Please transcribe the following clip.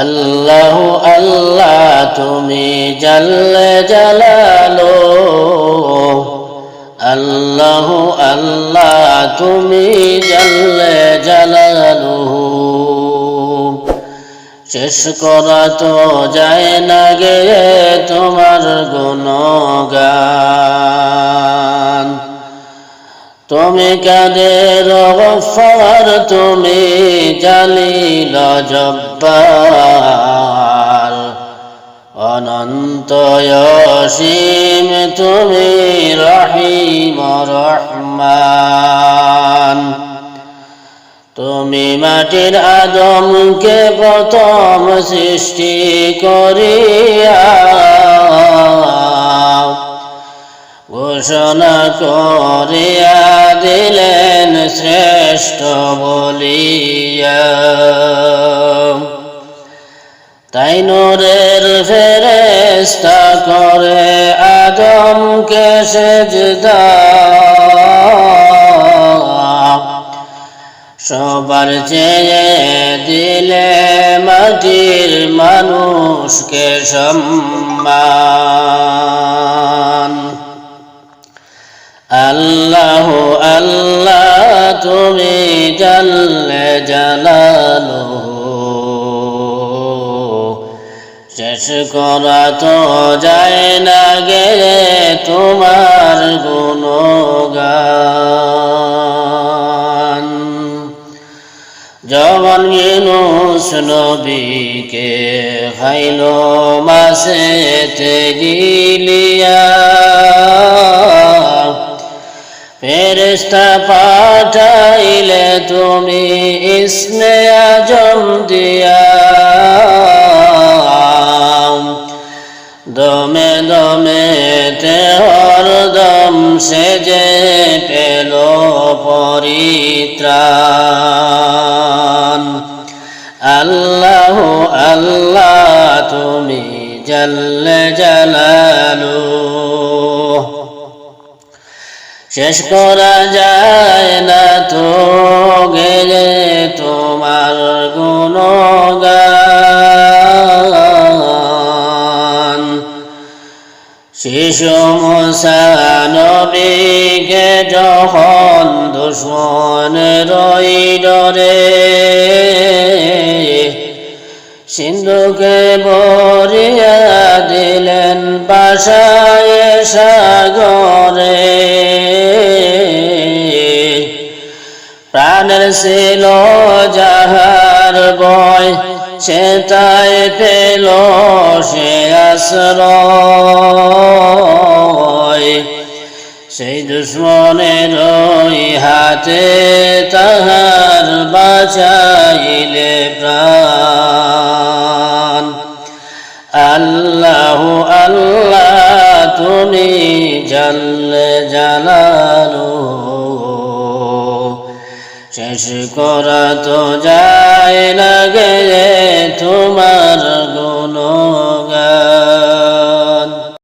আল্লাহ আল্লাহ, তুমি জাল্লে জালালো। আল্লাহ আল্লাহ, তুমি জাল্লে জালালো। শেষ করা তো যায় না গে তোমার গুণগান। তুমি কাদের গফার তুমি জালিল জব্বার। অনন্ত অসীম তুমি রহিম রহমান। তুমি মাটির আদমকে প্রথম সৃষ্টি করিয়া ঘোষণা করিয়া দিলেন শ্রেষ্ঠ বলিয়া। তাই নূরের ফেরেস্তা করে আদমকে সেজদা। সবার চেয়ে দিলে মাটির মানুষকে সম্মান। তুমি জানলে জালালো শেষ করা তো যায় না গে তোমার গুণগান। জবান ইউনুস নবীকে খাইল মাসে গিলিয়া। ফেরেস্তা পাঠাইলে তুমি ইসমে আজম দিয়া। দমে দমে তে হরদম সে যে পেল পরিত্রাণ। আল্লাহ আল্লাহ, তুমি জল্লে জালালু শেষ করা যায় না তো, গেলে তোমার গুণগান। শিশু মুসানবীকে যখন দুশ্মন রই ডরে সিন্ধুকে বরিয়া দিলেন পাশায় সাগরে। প্রাণের ছিল যাহার বয় সে তাই পেল সে আশ্রয়। সেই দুশ্মনের হাতে তাহার বাঁচাইলে প্রাণ। আল্লাহ আল্লাহ, তুমি জানলে জানালো শেষ করা তো যায় না।